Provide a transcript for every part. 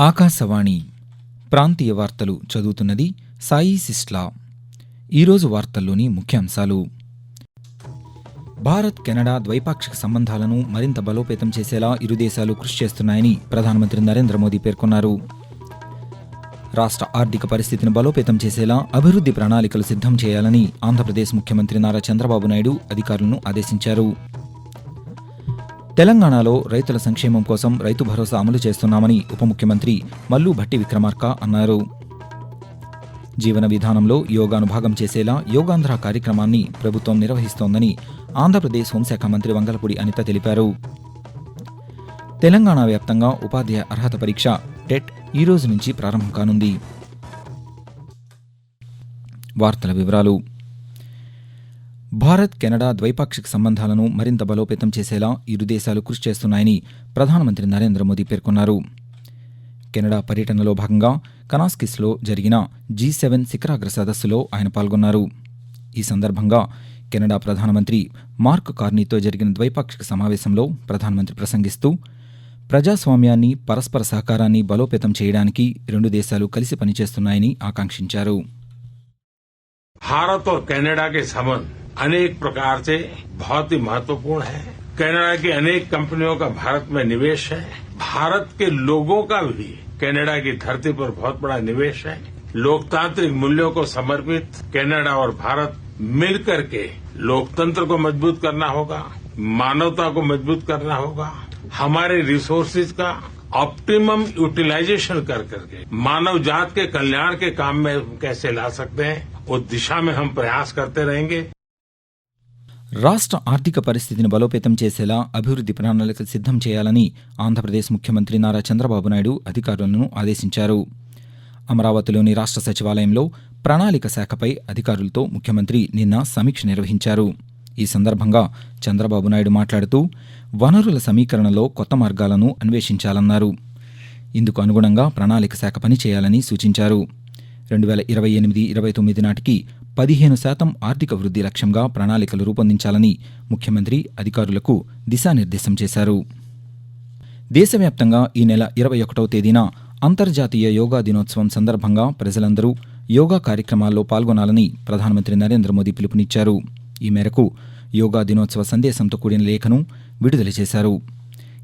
ఆకాశవాణి ప్రాంతీయ వార్తలు చదువుతున్నది సాయి సిస్లా. ఈరోజు వార్తల్లోని ముఖ్యాంశాలు. భారత్ కెనడా ద్వైపాక్షిక సంబంధాలను మరింత బలోపేతం చేసేలా ఇరు దేశాలు కృషి చేస్తున్నాయని ప్రధానమంత్రి నరేంద్ర మోదీ పేర్కొన్నారు. రాష్ట్ర ఆర్థిక పరిస్థితిని బలోపేతం చేసేలా అభివృద్ధి ప్రణాళికలు సిద్ధం చేయాలని ఆంధ్రప్రదేశ్ ముఖ్యమంత్రి నారా చంద్రబాబు నాయుడు అధికారులను ఆదేశించారు. తెలంగాణలో రైతుల సంక్షేమం కోసం రైతు భరోసా అమలు చేస్తున్నామని ఉప ముఖ్యమంత్రి మల్లు భట్టి విక్రమార్క అన్నారు. జీవన విధానంలో యోగాను భాగం చేసేలా యోగాంధ్ర కార్యక్రమాన్ని ప్రభుత్వం నిర్వహిస్తోందని ఆంధ్రప్రదేశ్ హోంశాఖ మంత్రి వంగలపూడి అనిత తెలిపారు. తెలంగాణ వ్యాప్తంగా ఉపాధ్యాయ అర్హత పరీక్ష టెట్ ఈ రోజు నుంచి ప్రారంభం కానుంది. వార్తల వివరాలు భారత్ కెనడా ద్వైపాక్షిక సంబంధాలను మరింత బలోపేతం చేసేలా ఇరు దేశాలు కృషి చేస్తున్నాయని ప్రధానమంత్రి నరేంద్ర మోదీ పేర్కొన్నారు. కెనడా పర్యటనలో భాగంగా కనాస్కిస్లో జరిగిన జీ సెవెన్ శిఖరాగ్ర సదస్సులో ఆయన పాల్గొన్నారు. ఈ సందర్భంగా కెనడా ప్రధానమంత్రి మార్క్ కార్నీతో జరిగిన ద్వైపాక్షిక సమావేశంలో ప్రధానమంత్రి ప్రసంగిస్తూ ప్రజాస్వామ్యాన్ని పరస్పర సహకారాన్ని బలోపేతం చేయడానికి రెండు దేశాలు కలిసి పనిచేస్తున్నాయని ఆకాంక్షించారు. భారత్ अनेक प्रकार से बहुत ही महत्वपूर्ण है। कनाडा की अनेक कंपनियों का भारत में निवेश है। भारत के लोगों का भी कनाडा की धरती पर बहुत बड़ा निवेश है। लोकतांत्रिक मूल्यों को समर्पित कनाडा और भारत मिलकर के लोकतंत्र को मज़बूत करना होगा, मानवता को मज़बूत करना होगा। हमारे रिसोर्सेज का ऑप्टिमम यूटिलाइजेशन कर करके, मानव जात के कल्याण के काम में कैसे ला सकते हैं, उस दिशा में हम प्रयास करते रहेंगे। రాష్ట్ర ఆర్థిక పరిస్థితిని బలోపేతం చేసేలా అభివృద్ధి ప్రణాళిక సిద్ధం చేయాలని ఆంధ్రప్రదేశ్ ముఖ్యమంత్రి నారా చంద్రబాబు నాయుడు అధికారులను ఆదేశించారు. అమరావతిలోని రాష్ట్ర సచివాలయంలో ప్రణాళిక శాఖపై అధికారులతో ముఖ్యమంత్రి నిన్న సమీక్ష నిర్వహించారు. ఈ సందర్భంగా చంద్రబాబు నాయుడు మాట్లాడుతూ వనరుల సమీకరణలో కొత్త మార్గాలను అన్వేషించాలన్నారు. ఇందుకు అనుగుణంగా ప్రణాళిక శాఖ పనిచేయాలని సూచించారు. రెండు వేల ఇరవై ఎనిమిది ఇరవై తొమ్మిది నాటికి పదిహేను శాతం ఆర్థిక వృద్ధి లక్ష్యంగా ప్రణాళికలు రూపొందించాలని ముఖ్యమంత్రి అధికారులకు దిశానిర్దేశం చేశారు. దేశవ్యాప్తంగా ఈ నెల ఇరవై ఒకటవ తేదీన అంతర్జాతీయ యోగా దినోత్సవం సందర్భంగా ప్రజలందరూ యోగా కార్యక్రమాల్లో పాల్గొనాలని ప్రధానమంత్రి నరేంద్ర మోదీ పిలుపునిచ్చారు. ఈ మేరకు యోగా దినోత్సవ సందేశంతో కూడిన లేఖను విడుదల చేశారు.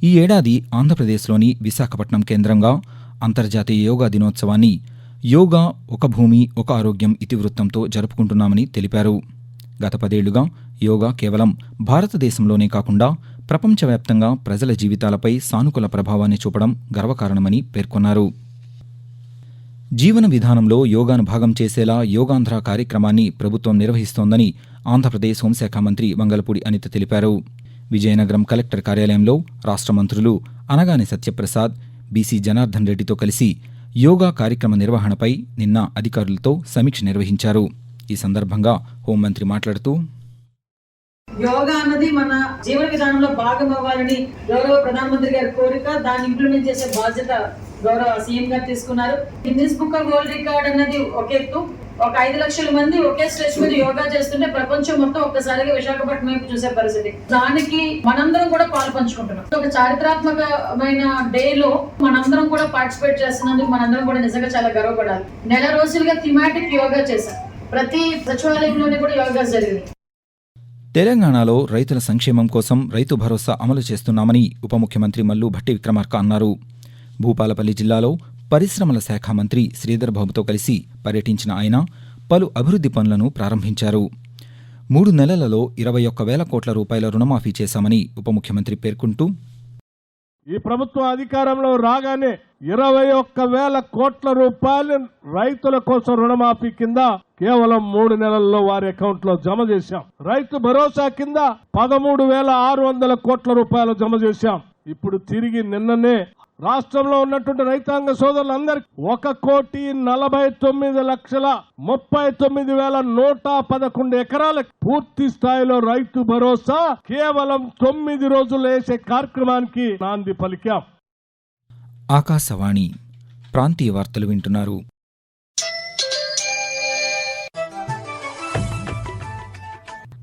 ఈ ఏడాది ఆంధ్రప్రదేశ్లోని విశాఖపట్నం కేంద్రంగా అంతర్జాతీయ యోగా దినోత్సవాన్ని యోగా ఒక భూమి ఒక ఆరోగ్యం ఇతివృత్తంతో జరుపుకుంటున్నామని తెలిపారు. గత పదేళ్ళుగా యోగా కేవలం భారతదేశంలోనే కాకుండా ప్రపంచవ్యాప్తంగా ప్రజల జీవితాలపై సానుకూల ప్రభావాన్ని చూపడం గర్వకారణమని పేర్కొన్నారు. జీవన విధానంలో యోగాను భాగం చేసేలా యోగాంధ్ర కార్యక్రమాన్ని ప్రభుత్వం నిర్వహిస్తోందని ఆంధ్రప్రదేశ్ హోంశాఖ మంత్రి మంగళపూడి అనిత తెలిపారు. విజయనగరం కలెక్టర్ కార్యాలయంలో రాష్ట్ర మంత్రులు అనగాని సత్యప్రసాద్ బీసీ జనార్దన్ రెడ్డితో కలిసి యోగా కార్యక్రమ నిర్వహణపై నిన్న అధికారులతో సమీక్ష నిర్వహించారు. ఈ సందర్భంగా హోంమంత్రి మాట్లాడుతూ యోగా అన్నది మన జీవన విధానంలో భాగం అవ్వాలని గౌరవ ప్రధానమంత్రి గారి కోరిక దాన్ని ఇంప్లిమెంట్ చేసే బాధ్యత గౌరవ సీఎం గారు తీసుకున్నారు. Guinness book of world record అన్నది ఒక ఎత్తు. ఒక ఐదు లక్షల మంది ఒకే స్టేజ్ మీద యోగా చేస్తుంటే ప్రపంచం మొత్తం ఒక్కసారిగా విశాఖపట్నం వైపు చూసే పరిస్థితి. దానికి మనందరం కూడా పాలు పంచుకుంటున్నాం. ఒక చారిత్రాత్మకమైన డే లో మనందరం కూడా పార్టిసిపేట్ చేస్తున్నందుకు మనందరం కూడా నిజంగా చాలా గర్వపడాలి. నెల రోజులుగా థిమాటిక్ యోగా చేశాం. ప్రతి సచివాలయంలోనే కూడా యోగా జరిగింది. తెలంగాణలో రైతుల సంక్షేమం కోసం రైతు భరోసా అమలు చేస్తున్నామని ఉప ముఖ్యమంత్రి మల్లు భట్టి విక్రమార్క అన్నారు. భూపాలపల్లి జిల్లాలో పరిశ్రమల శాఖ మంత్రి శ్రీధర్బాబుతో కలిసి పర్యటించిన ఆయన పలు అభివృద్ధి పనులను ప్రారంభించారు. మూడు నెలలలో ఇరవై ఒక్క వేల కోట్ల రూపాయల రుణమాఫీ చేశామని ఉప ముఖ్యమంత్రి పేర్కొంటూ ఈ ప్రభుత్వం అధికారంలో రాగానే ఇరవై ఒక్క వేల కోట్ల రూపాయలు రైతుల కోసం రుణమాఫీ కింద కేవలం మూడు నెలల్లో వారి అకౌంట్లో జమ చేశాం. రైతు భరోసా కింద పదమూడు వేల ఆరు వందల కోట్ల రూపాయలు జమ చేశాం. ఇప్పుడు తిరిగి నిన్ననే రాష్ట్రంలో ఉన్నటువంటి రైతాంగ సోదరులందరికీ ఒక కోటి నలభై తొమ్మిది లక్షల ముప్పై తొమ్మిది వేల నూట పదకొండు ఎకరాలకు పూర్తి స్థాయిలో రైతు భరోసా కేవలం తొమ్మిది రోజులు వేసే కార్యక్రమానికి నాంది పలికాం. ఆకాశవాణి ప్రాంతీయ వార్తలు వింటున్నారు.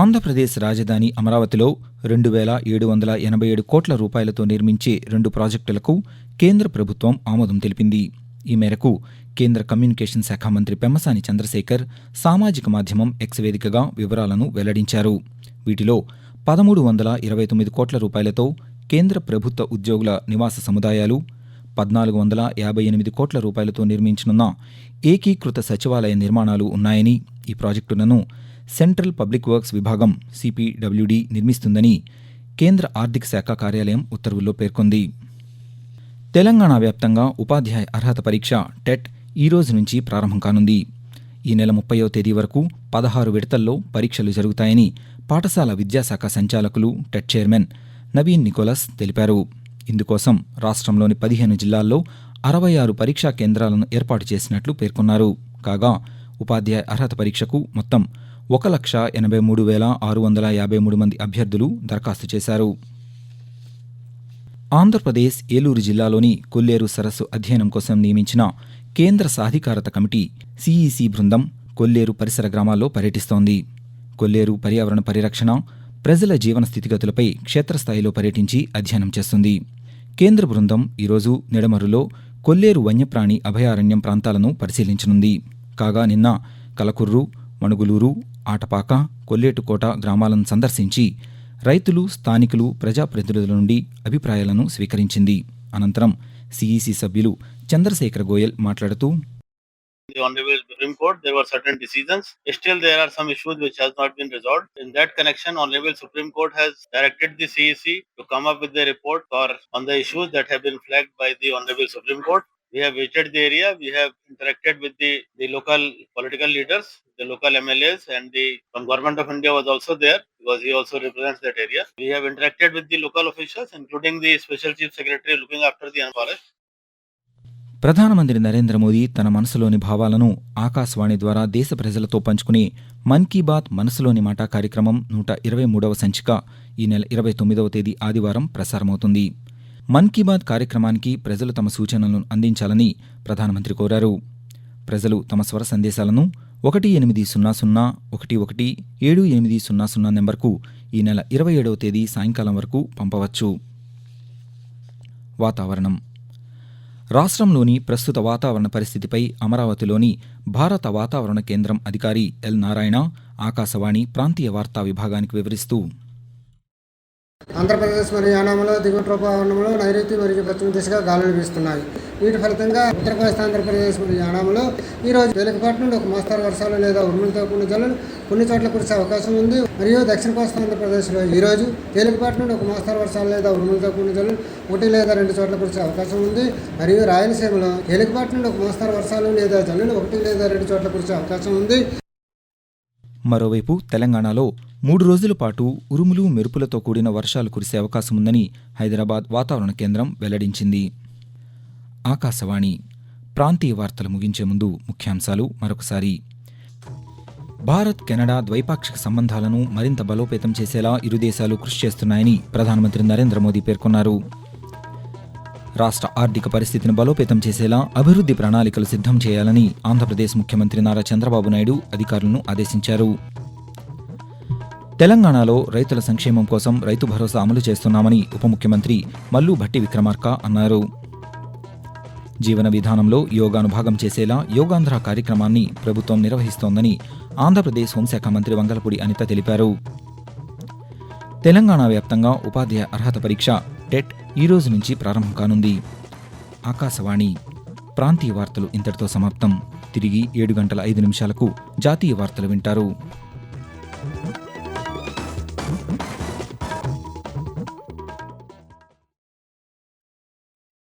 ఆంధ్రప్రదేశ్ రాజధాని అమరావతిలో రెండు వేల ఏడు వందల ఎనభై ఏడు కోట్ల రూపాయలతో నిర్మించే రెండు ప్రాజెక్టులకు కేంద్ర ప్రభుత్వం ఆమోదం తెలిపింది. ఈ మేరకు కేంద్ర కమ్యూనికేషన్ శాఖ మంత్రి పెమ్మసాని చంద్రశేఖర్ సామాజిక మాధ్యమం ఎక్స్ వేదికగా వివరాలను వెల్లడించారు. వీటిలో పదమూడు వందల ఇరవై తొమ్మిది కోట్ల రూపాయలతో కేంద్ర ప్రభుత్వ ఉద్యోగుల నివాస సముదాయాలు పద్నాలుగు వందల యాభై ఎనిమిది కోట్ల రూపాయలతో నిర్మించనున్న ఏకీకృత సచివాలయ నిర్మాణాలు ఉన్నాయని ఈ ప్రాజెక్టులను సెంట్రల్ పబ్లిక్ వర్క్స్ విభాగం సిపిడబ్ల్యూడి నిర్మిస్తుందని కేంద్ర ఆర్థిక శాఖ కార్యాలయం ఉత్తర్వుల్లో పేర్కొంది. తెలంగాణ వ్యాప్తంగా ఉపాధ్యాయ అర్హత పరీక్ష టెట్ ఈ రోజు నుంచి ప్రారంభం కానుంది. ఈ నెల ముప్పయో తేదీ వరకు పదహారు విడతల్లో పరీక్షలు జరుగుతాయని పాఠశాల విద్యాశాఖ సంచాలకులు టెట్ చైర్మన్ నవీన్ నికోలస్ తెలిపారు. ఇందుకోసం రాష్ట్రంలోని పదిహేను జిల్లాల్లో అరవై ఆరు పరీక్షా కేంద్రాలను ఏర్పాటు చేసినట్లు పేర్కొన్నారు. కాగా ఉపాధ్యాయ అర్హత పరీక్షకు మొత్తం ఒక లక్ష ఎనభై మూడు వేల ఆరు వందల యాభై మూడు మంది అభ్యర్థులు దరఖాస్తు చేశారు. ఆంధ్రప్రదేశ్ ఏలూరు జిల్లాలోని కొల్లేరు సరస్సు అధ్యయనం కోసం నియమించిన కేంద్ర సాధికారత కమిటీ సిఈసి బృందం కొల్లేరు పరిసర గ్రామాల్లో పర్యటిస్తోంది. కొల్లేరు పర్యావరణ పరిరక్షణ ప్రజల జీవన స్థితిగతులపై క్షేత్రస్థాయిలో పర్యటించి అధ్యయనం చేస్తుంది. కేంద్ర బృందం ఈరోజు నిడమరులో కొల్లేరు వన్యప్రాణి అభయారణ్యం ప్రాంతాలను పరిశీలించనుంది. కాగా నిన్న కలకుర్రు మణుగులూరు ఆటపాక కొల్లేటుకోట గ్రామాలను సందర్శించి రైతులు స్థానికులు ప్రజాప్రతినిధుల నుండి అభిప్రాయాలను స్వీకరించింది అనంతరం సిఈసి సభ్యులు చంద్రశేఖర్ గోయల్ మాట్లాడుతూ the Honorable Supreme Court, there were certain decisions. Still, there are some issues which has not been resolved. In that connection, Honorable Supreme Court has directed the CEC to come up with a report for on the issues that have been flagged by the Honorable Supreme Court. We have visited the area. We have interacted with the, the local political leaders, the local MLAs, and the Government of India was also there because he also represents that area. We have interacted with the local officials, including the Special Chief Secretary looking after the forest. ప్రధానమంత్రి నరేంద్ర మోదీ తన మనసులోని భావాలను ఆకాశవాణి ద్వారా దేశ ప్రజలతో పంచుకునే మన్ కీ బాత్ మనసులోని మాట కార్యక్రమం నూట ఇరవై మూడవ సంచిక ఈ నెల ఇరవై తొమ్మిదవ తేదీ ఆదివారం ప్రసారమవుతుంది మన్ కీ బాత్ కార్యక్రమానికి ప్రజలు తమ సూచనలను అందించాలని ప్రధానమంత్రి కోరారు. ప్రజలు తమ స్వర సందేశాలను ఒకటి ఎనిమిది సున్నా సున్నా ఒకటి ఒకటి ఏడు ఎనిమిది సున్నా సున్నా నెంబర్కు ఈ నెల ఇరవై ఏడవ తేదీ సాయంకాలం వరకు పంపవచ్చు. వాతావరణం. రాష్ట్రంలోని ప్రస్తుత వాతావరణ పరిస్థితిపై అమరావతిలోని భారత వాతావరణ కేంద్రం అధికారి ఎల్ నారాయణ ఆకాశవాణి ప్రాంతీయ వార్తా విభాగానికి వివరిస్తూ ఆంధ్రప్రదేశ్ మరియు యానాంలో దిగువ ట్రోపావరణంలో నైరుతి మరియు పశ్చిమ దిశగా గాలులు వీస్తున్నాయి. వీటి ఫలితంగా ఉత్తర కోస్తా ఆంధ్రప్రదేశ్ మరియు యానాములో ఈ రోజు తేలికపాటి నుండి ఒక మోస్తరు వర్షాలు లేదా ఉరుములతో కూడిన జల్లులు కొన్ని చోట్ల కురిసే అవకాశం ఉంది. మరియు దక్షిణ కోస్తా ఆంధ్రప్రదేశ్లో ఈ రోజు తేలికపాటి నుండి ఒక మోస్తరు వర్షాలు లేదా ఉరుములతో కూడిన జల్లులు ఒకటి లేదా రెండు చోట్ల కురిసే అవకాశం ఉంది. మరియు రాయలసీమలో తేలికపాటి నుండి ఒక మోస్తరు వర్షాలు లేదా జల్లులు ఒకటి లేదా రెండు చోట్ల కురిసే అవకాశం ఉంది. మరోవైపు తెలంగాణలో మూడు రోజుల పాటు ఉరుములు మెరుపులతో కూడిన వర్షాలు కురిసే అవకాశం ఉందని హైదరాబాద్ వాతావరణ కేంద్రం వెల్లడించింది. ఆకాశవాణి ప్రాంతీయ వార్తలు ముగించే ముందు ముఖ్యాంశాలు మరొకసారి. భారత్ కెనడా ద్వైపాక్షిక సంబంధాలను మరింత బలోపేతం చేసేలా ఇరు దేశాలు కృషి చేస్తున్నాయని ప్రధానమంత్రి నరేంద్ర మోదీ పేర్కొన్నారు. రాష్ట్ర ఆర్థిక పరిస్థితిని బలోపేతం చేసేలా అభివృద్ధి ప్రణాళికలు సిద్ధం చేయాలని ఆంధ్రప్రదేశ్ ముఖ్యమంత్రి నారా చంద్రబాబు నాయుడు అధికారులను ఆదేశించారు. తెలంగాణలో రైతుల సంక్షేమం కోసం రైతు భరోసా అమలు చేస్తున్నామని ఉప ముఖ్యమంత్రి మల్లు భట్టి విక్రమార్క అన్నారు. జీవన విధానంలో యోగాను భాగం చేసేలా యోగాంధ్ర కార్యక్రమాన్ని ప్రభుత్వం నిర్వహిస్తోందని ఆంధ్రప్రదేశ్ హోంశాఖ మంత్రి వంగలపూడి అనిత తెలిపారు. తెలంగాణ వ్యాప్తంగా ఉపాధ్యాయ అర్హత పరీక్ష టెట్ ఈ రోజు నుంచి ప్రారంభం కానుంది. ఆకాశవాణి. ప్రాంతీయ వార్తలు ఇంతటితో సమాప్తం. తిరిగి ఏడు గంటల ఐదు నిమిషాలకు జాతీయ వార్తలు వింటారు.